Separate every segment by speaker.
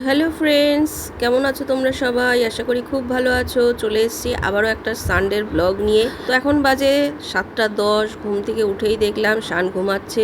Speaker 1: Hello friends কেমন আছো তোমরা সবাই? আশা করি খুব ভালো আছো। চলে এসেছি আবারও একটা সানডের ব্লগ নিয়ে। তো এখন বাজে সাতটা দশ, ঘুম থেকে উঠেই দেখলাম শান ঘুমাচ্ছে।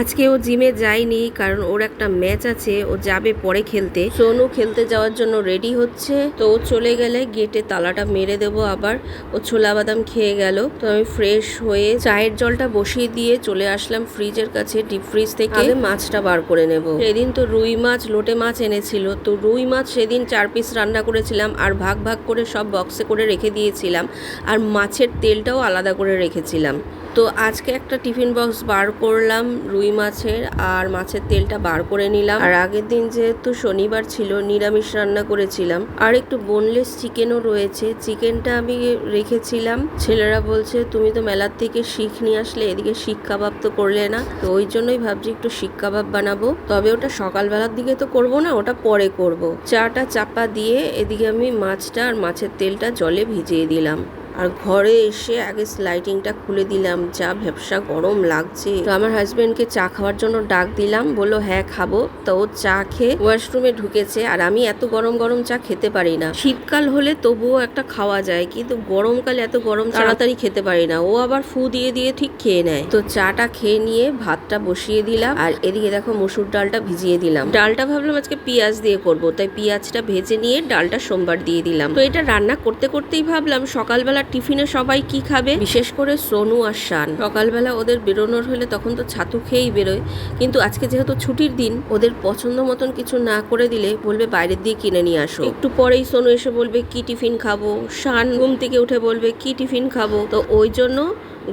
Speaker 1: আজকে ও জিমে যায়নি কারণ ওর একটা ম্যাচ আছে, ও যাবে পরে খেলতে। সোনু খেলতে যাওয়ার জন্য রেডি হচ্ছে। তো ও চলে গেলে গেটে তালাটা মেরে দেবো আবার। ও ছোলা বাদাম খেয়ে গেল। তো আমি ফ্রেশ হয়ে চায়ের জলটা বসিয়ে দিয়ে চলে আসলাম ফ্রিজের কাছে ডিপ ফ্রিজ থেকে। মাছটা বার করে নেব। সেদিন তো রুই মাছ, লোটে মাছ এনেছিল। তো রুই মাছ সেদিন চার পিস রান্না করেছিলাম আর ভাগ ভাগ করে সব বক্সে করে রেখে দিয়েছিলাম। আর মাছের তেলটাও আলাদা করে রেখেছিলাম। তো আজকে একটা টিফিন বক্স বার করলাম রুই মাছের আর মাছের তেলটা বার করে নিলাম। আর আগের দিন যেহেতু শনিবার ছিল, নিরামিষ রান্না করেছিলাম। আর একটু বোনলেস চিকেনও রয়েছে। চিকেনটা আমি রেখেছিলাম। ছেলেরা বলছে, তুমি তো মেলার থেকে শিখ নিয়ে আসলে এদিকে শিখ কাবাব তো করলে না। তো ওই জন্যই ভাবছি একটু শিখ কাবাব বানাবো। তবে ওটা সকালবেলার দিকে তো করব না, ওটা পরে করব। চাটা চাপা দিয়ে এদিকে আমি মাছটা আর মাছের তেলটা জলে ভিজিয়ে দিলাম। আর ঘরে এসে আগে স্লাইটিংটা খুলে দিলাম। যা ভ্যাবসা গরম লাগছে। তো আমার হাজবেন্ডকে চা খাওয়ার জন্য ডাক দিলাম। বলল হ্যাঁ খাব। তো ও চা খেয়ে ওয়াশরুমে ঢুকেছে। আর আমি এত গরম গরম চা খেতে পারি না। শীতকাল হলে তবুও একটা খাওয়া যায়। কিন্তু গরমকালে এত গরম তাড়াতাড়ি খেতে পারি না। ও আবার ফু দিয়ে দিয়ে ঠিক খেয়ে নেয়। তো চাটা খেয়ে নিয়ে ভাতটা বসিয়ে দিলাম। আর এদিকে দেখো মসুর ডালটা ভিজিয়ে দিলাম। ডালটা ভাবলাম আজকে পেঁয়াজ দিয়ে করব। তাই পেঁয়াজটা ভেজে নিয়ে ডালটা সোমবার দিয়ে দিলাম। তো এটা রান্না করতে করতেই ভাবলাম সকালবেলা টিফিনে সবাই কি খাবে? বিশেষ করে সোনু আর শান। সকালবেলা ওদের বেরোনোর হলে তখন তো ছাতু খেয়েই বেরোয়। কিন্তু আজকে যেহেতু ছুটির দিন, ওদের পছন্দ মতন কিছু না করে দিলে বলবে বাইরের দিয়ে কিনে নিয়ে আসো। একটু পরেই সোনু এসে বলবে, কি টিফিন খাব? শান ঘুম থেকে উঠে বলবে, কি টিফিন খাব? তো ওই জন্য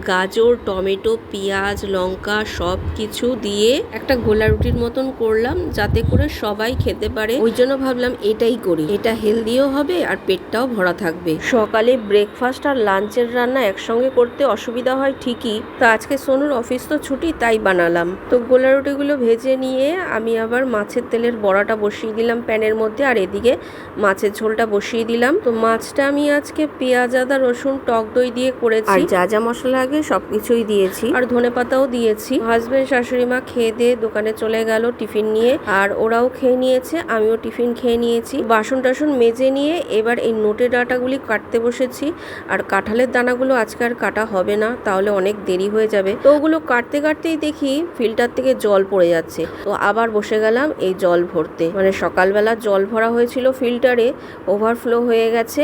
Speaker 1: গাজর, টমেটো, পেঁয়াজ, লঙ্কা সব কিছু দিয়ে একটা গোলা রুটির মতন করলাম যাতে করে সবাই খেতে পারে। ওই জন্য ভাবলাম এটাই করি। এটা হেলদিও হবে আর পেটটাও ভরা থাকবে। সকালে ব্রেকফাস্ট আর লাঞ্চের রান্না একসঙ্গে করতে অসুবিধা হয় ঠিকই। তা আজকে সোনুর অফিস তো ছুটি, তাই বানালাম। তো গোলা রুটিগুলো ভেজে নিয়ে আমি আবার মাছের তেলের বড়াটা বসিয়ে দিলাম প্যানের মধ্যে আর এদিকে মাছের ঝোলটা বসিয়ে দিলাম। তো মাছটা আমি আজকে পেঁয়াজ, আদা, রসুন, টক দই দিয়ে করেছি। আর যা যা মশলা আগে সবকিছুই দিয়েছি। আর ধনে পাতাও দিয়েছি। হাজবেন্ড শাশুড়ি মা খেয়ে দিয়ে দোকানে চলে গেল টিফিন নিয়ে। আর ওরাও খেয়ে নিয়েছে, আমিও টিফিন খেয়ে নিয়েছি। বাসন টাসন মেজে নিয়ে এবার এই নোটে ডাটাগুলি কাটতে বসেছি। আর কাঁঠালের দানাগুলো আজকে আর কাটা হবে না, তাহলে অনেক দেরি হয়ে যাবে। তো ওগুলো কাটতে কাটতেই দেখি ফিল্টার থেকে জল পড়ে যাচ্ছে। তো আবার বসে গেলাম এই জল ভরতে। মানে সকালবেলা জল ভরা হয়েছিল ফিল্টারে, ওভারফ্লো হয়ে গেছে।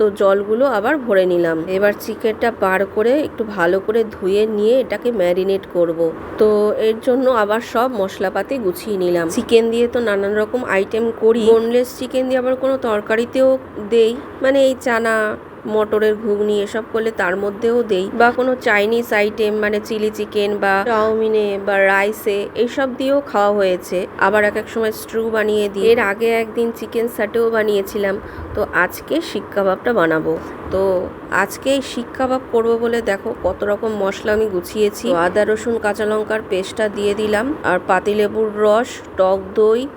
Speaker 1: তো জলগুলো আবার ভরে নিলাম। এবার চিকেনটা বার করে একটু ভালো করে ধুয়ে নিয়ে এটাকে ম্যারিনেট করব। তো এর জন্য আবার সব মশলাপাতি গুছিয়ে নিলাম। চিকেন দিয়ে তো নানান রকম আইটেম করি। বোনলেস চিকেন দিয়ে আবার কোনো তরকারিতেও দেই। মানে এই চানা মটরের ঘুগনি এসব করলে তার মধ্যেও দেই। বা কোনো চাইনিজ আইটেম মানে চিলি চিকেন বা চাউমিনে বা রাইসে এইসব দিয়েও খাওয়া হয়েছে। আবার এক এক সময় স্ট্রু বানিয়ে দিই। এর আগে একদিন চিকেন সাটেও বানিয়েছিলাম। তো আজকে শিক কাবাবটা বানাবো। তো আজকে এই শিক কাবাব করব বলে দেখো কত রকম মশলা আমি গুছিয়েছি। আদা রসুন কাঁচা লঙ্কার পেস্টটা দিয়ে দিলাম। আর পাতিলেবুর রস, টক দই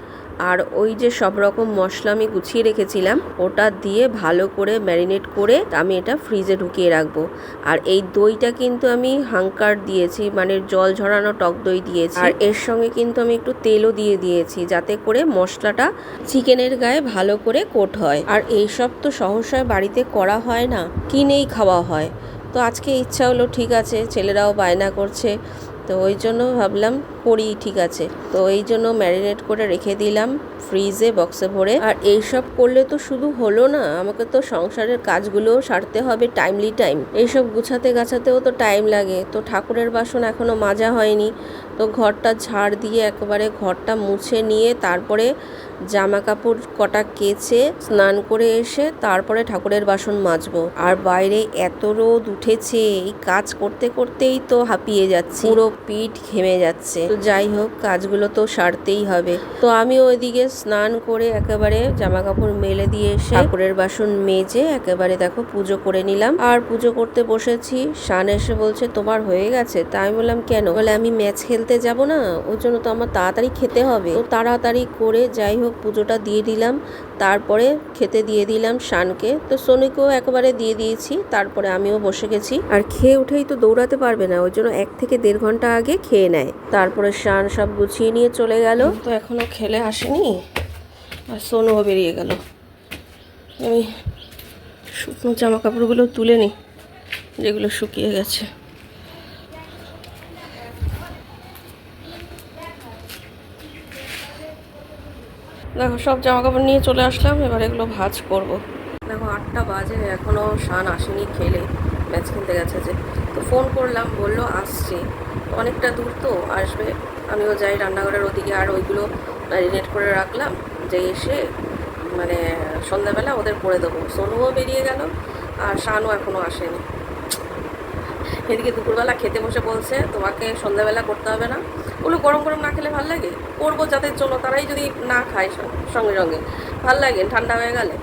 Speaker 1: আর ওই যে সব রকম মশলা আমি গুছিয়ে রেখেছিলাম, ওটা দিয়ে ভালো করে ম্যারিনেট করে আমি এটা ফ্রিজে ঢুকিয়ে রাখব। আর এই দইটা কিন্তু আমি হাঙ্কার দিয়েছি মানে জল ঝরানো টক দই দিয়েছি। আর এর সঙ্গে কিন্তু আমি একটু তেলও দিয়ে দিয়েছি, যাতে করে মশলাটা চিকেনের গায়ে ভালো করে কোট হয়। আর এইসব তো সহসায় বাড়িতে করা হয় না, কিনেই খাওয়া হয়। তো আজকে ইচ্ছা হলো, ঠিক আছে, ছেলেরাও বায়না করছে তো ওই জন্য ভাবলাম করি ঠিক আছে। তো এই জন্য ম্যারিনেট করে রেখে দিলাম ফ্রিজে বক্সে ভরে। আর এইসব করলে তো শুধু হলো না, আমাকে তো সংসারের কাজগুলোও সারতে হবে টাইমলি টাইম এইসব গুছাতে গাছাতেও তো টাইম লাগে। তো ঠাকুরের বাসন এখনও মাজা হয়নি। তো ঘরটা ঝাড় দিয়ে একেবারে ঘরটা মুছে নিয়ে তারপরে জামা কাপড় কটা কেচে স্নান করে এসে তারপরে ঠাকুরের বাসন মাজবো। আর বাইরে এত রোদ উঠেছে, এই কাজ করতে করতেই তো হাঁপিয়ে যাচ্ছে। পুরো পিঠ ঘেমে যাচ্ছে। তো যাই হোক, কাজগুলো তো সারতেই হবে। তো আমি ওইদিকে স্নান করে একেবারে জামা কাপড় মেলে দিয়ে এসে ঠাকুরের বাসন মেজে একেবারে দেখো পুজো করে নিলাম। আর পুজো করতে বসেছি। শান এসে বলছে, তোমার হয়ে গেছে? তা আমি বললাম, কেন? বলে, আমি ম্যাচ খেলতে যাব না, ওর জন্য তো আমার তাড়াতাড়ি খেতে হবে। তো তাড়াতাড়ি করে যাই হোক, পুজোটা দিয়ে দিলাম। তারপরে খেতে দিয়ে দিলাম শানকে। তো সোনিকেও একেবারে দিয়ে দিয়েছি, তারপরে আমিও বসে গেছি। আর খেয়ে উঠেই তো দৌড়াতে পারবে না ওই জন্য এক থেকে দেড় ঘণ্টা আগে খেয়ে নেয়। তারপরে শান সব গুছিয়ে নিয়ে চলে গেল। তো এখনও খেলে আসেনি, আর সোনুও বেরিয়ে গেল। আমি শুকনো জামা কাপড়গুলো তুলে নিই, যেগুলো শুকিয়ে গেছে। দেখো, সব জামা কাপড় নিয়ে চলে আসলাম, এবার এগুলো ভাজ করব। দেখো, আটটা বাজে এখনও শান আসেনি খেলে। ম্যাচ কিনতে গেছে যে। তো ফোন করলাম, বলল, আসছে। অনেকটা দূর তো, আসবে। আমিও যাই রান্নাঘরের ওদিকে, আর ওইগুলো ম্যারিনেট করে রাখলাম যে এসে মানে সন্ধ্যাবেলা ওদের করে দেবো। সোনুও বেরিয়ে গেল, আর শানও এখনও আসেনি। এদিকে দুপুরবেলা খেতে বসে বলছে, তোমাকে সন্ধ্যাবেলা করতে হবে না। ওগুলো গরম গরম না খেলে ভালো লাগে? করব যাতে চলো তারাই যদি না খায় সঙ্গে সঙ্গে। ভালো লাগে, ঠান্ডা হয়ে গেলে?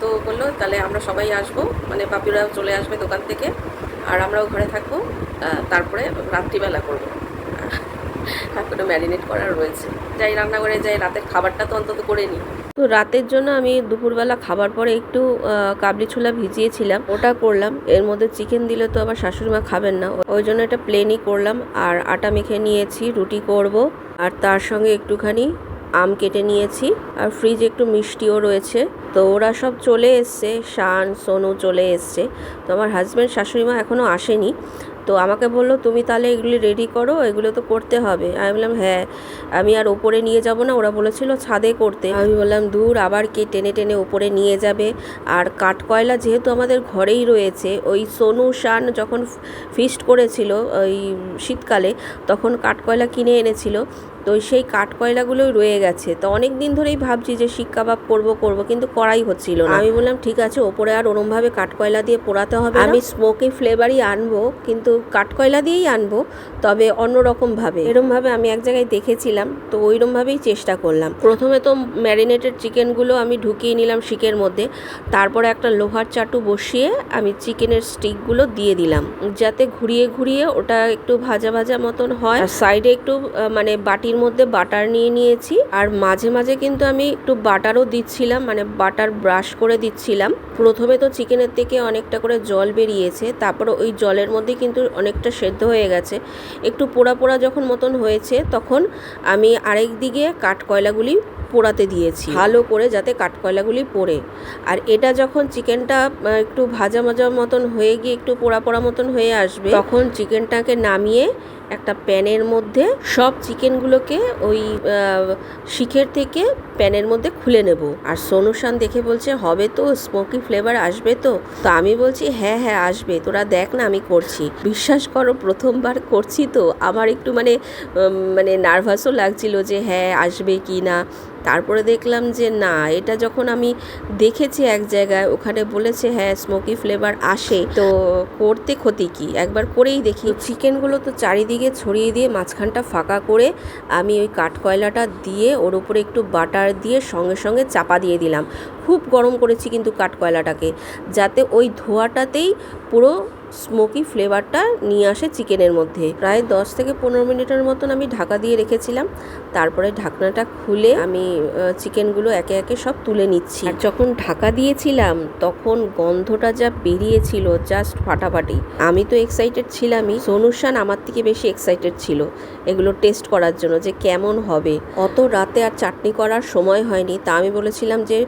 Speaker 1: তো বলল, তাহলে আমরা সবাই আসব। মানে পাপিরাও চলে আসবে দোকান থেকে, আর আমরাও ঘরে থাকব তারপরে রাত্রিবেলা করব। এখনও ম্যারিনেট করার রয়েছে। যাই রান্না করে যাই, রাতের খাবারটা তো অন্তত করে নিই। তো রাতের জন্য আমি দুপুরবেলা খাবার পরে একটু কাবলি ছোলা ভিজিয়েছিলাম, ওটা করলাম। এর মধ্যে চিকেন দিলে তো আবার শাশুড়ি মা খাবেন না। ওই জন্য এটা প্লেনই করলাম। আর আটা মেখে নিয়েছি, রুটি করব। আর তার সঙ্গে একটুখানি আম কেটে নিয়েছি। আর ফ্রিজে একটু মিষ্টিও রয়েছে। তো ওরা সব চলে এসছে, শান, সোনু চলে এসছে। তো আমার হাজব্যান্ড শাশুড়িমা এখনও আসেনি। তো আমাকে বলল, তুমি তাহলে এগুলি রেডি করো, এগুলো তো করতে হবে। আমি বললাম হ্যাঁ। আমি আর ওপরে নিয়ে যাব না, ওরা বলেছিল ছাদে করতে। আমি বললাম, দূর, আবার কে টেনে টেনে ওপরে নিয়ে যাবে। আর কাঠকয়লা যেহেতু আমাদের ঘরেই রয়েছে, ওই সোনু শান যখন ফিস্ট করেছিল, ওই শীতকালে, তখন কাঠকয়লা কিনে এনেছিল। তো সেই কাঠকয়লাগুলোই রয়ে গেছে। তো অনেক দিন ধরেই ভাবছি যে শিক কাবাব করব করব কিন্তু করাই হচ্ছিল না। আমি বললাম ঠিক আছে ওপরে আর ওরমভাবে কাঠকয়লা দিয়ে পোড়াতে হবে আমি স্মোকি ফ্লেভারই আনব কিন্তু কাঠকয়লা দিয়েই আনব তবে অন্যরকমভাবে। এরমভাবে আমি এক জায়গায় দেখেছিলাম তো ওইরমভাবেই চেষ্টা করলাম। প্রথমে তো ম্যারিনেটেড চিকেনগুলো আমি ঢুকিয়ে নিলাম শিকের মধ্যে তারপরে একটা লোহার চাটু বসিয়ে আমি চিকেনের স্টিকগুলো দিয়ে দিলাম যাতে ঘুরিয়ে ঘুরিয়ে ওটা একটু ভাজা ভাজা মতন হয়। সাইডে একটু মানে বাটির মধ্যে বাটার নিয়ে নিয়েছি। আর মাঝে মাঝে কিন্তু আমি একটু বাটারও দিচ্ছিলাম মানে বাটার ব্রাশ করে দিচ্ছিলাম। প্রথমে তো চিকেনের থেকে অনেকটা করে জল বেরিয়েছে, তারপর ওই জলের মধ্যে কিন্তু অনেকটা সেদ্ধ হয়ে গেছে। একটু পোড়া পোড়া যখন মতন হয়েছে, তখন আমি আরেক দিকে কাঠকয়লাগুলি পোড়াতে দিয়েছি, ভালো করে যাতে কাঠকয়লাগুলি পোড়ে। আর এটা যখন চিকেনটা একটু ভাজা ভাজা মতন হয়ে গিয়ে একটু পোড়া পোড়া মতন হয়ে আসবে, তখন চিকেনটাকে নামিয়ে একটা প্যানের মধ্যে সব চিকেনগুলোকে ওই শিখের থেকে প্যানের মধ্যে খুলে নেব। আর সোনুশান দেখে বলছে, হবে তো, স্মোকি ফ্লেভার আসবে তো? তো আমি বলছি হ্যাঁ হ্যাঁ আসবে। তোরা দেখ না, আমি করছি। বিশ্বাস করো, প্রথমবার করছি তো। আমার একটু মানে মানে নার্ভাসও লাগছিল যে হ্যাঁ আসবে কি না? তারপরে দেখলাম যে, না, এটা যখন আমি দেখেছি এক জায়গায়, ওখানে বলেছে হ্যাঁ স্মোকি ফ্লেভার আসে। তো করতে ক্ষতি কি? একবার করেই দেখি। চিকেনগুলো তো চারিদিকে ছড়িয়ে দিয়ে মাঝখানটা ফাঁকা করে আমি ওই কাঠকয়লাটা দিয়ে ওর উপরে একটু বাটার দিয়ে সঙ্গে সঙ্গে চাপা দিয়ে দিলাম। খুব গরম করেছি কিন্তু কাঠকয়লাটাকে, যাতে ওই ধোয়াটাতেই পুরো স্মোকি ফ্লেভারটা নিয়ে আসে চিকেনের মধ্যে। প্রায় দশ থেকে পনেরো মিনিটের মতন আমি ঢাকা দিয়ে রেখেছিলাম। তারপরে ঢাকনাটা খুলে আমি চিকেনগুলো একে একে সব তুলে নিচ্ছি। আর যখন ঢাকা দিয়েছিলাম, তখন গন্ধটা যা বেরিয়েছিল জাস্ট ফাটাফাটি। আমি তো এক্সাইটেড ছিলামই। সোনুশান আমার থেকে বেশি এক্সাইটেড ছিল এগুলো টেস্ট করার জন্য যে কেমন হবে। অত রাতে আর চাটনি করার সময় হয়নি। তা আমি বলেছিলাম যে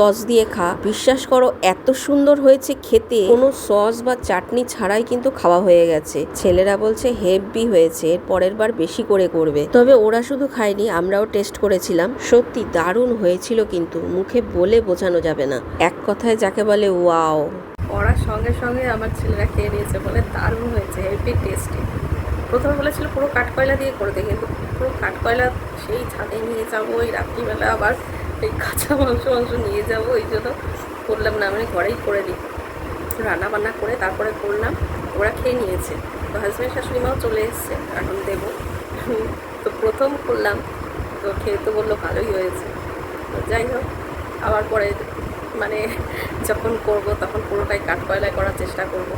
Speaker 1: সস দিয়ে খা। বিশ্বাস করো, এত সুন্দর হয়েছে খেতে। কোনো সস বা চাটনি ছাড়াই কিন্তু খাওয়া হয়ে গেছে। ছেলেরা বলছে, হেভি হয়েছে, এর পরের বার বেশি করে করবে। তবে ওরা শুধু খায়নি, আমরাও টেস্ট করেছিলাম। সত্যি দারুণ হয়েছিল কিন্তু, মুখে বলে বোঝানো যাবে না। এক কথায় যাকে বলে, ওয়াও!
Speaker 2: পড়ার সঙ্গে সঙ্গে আমার ছেলেরা খেয়ে নিয়েছে বলে, দারুণ হয়েছে, হেভি টেস্টি। প্রথমে বলেছিল পুরো কাঠকয়লা দিয়ে করে দে, কিন্তু পুরো কাঠকয়লা সেই ছাদে নিয়ে যাব ওই রাত্রিবেলা আবার এই কাঁচা মাংস মাংস নিয়ে যাব ওই জন্য করলাম না, আমি ঘরেই করে দিই। রান্না বান্না করে তারপরে করলাম ওরা খেয়ে নিয়েছে। তো হাজব্যান্ড শাশুড়ি মাও চলে এসছে এখন দেবো। তো প্রথম করলাম, তো খেয়ে তো বলল, ভালোই হয়েছে। তো যাই হোক, আবার পরে মানে যখন করব, তখন পুরোটাই কাঠকয়লায় করার চেষ্টা করব।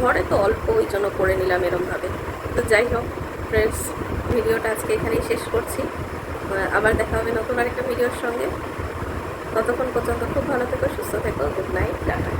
Speaker 2: ঘরে তো অল্প, ওই জন্য করে নিলাম এরমভাবে। তো যাই হোক ফ্রেন্ডস ভিডিওটা আজকে এখানেই শেষ করছি। আবার দেখা হবে নতুন আরেকটা ভিডিওর সঙ্গে। ততক্ষণ পর্যন্ত খুব ভালো থেকো, সুস্থ থেকো গুড নাইট টাটা।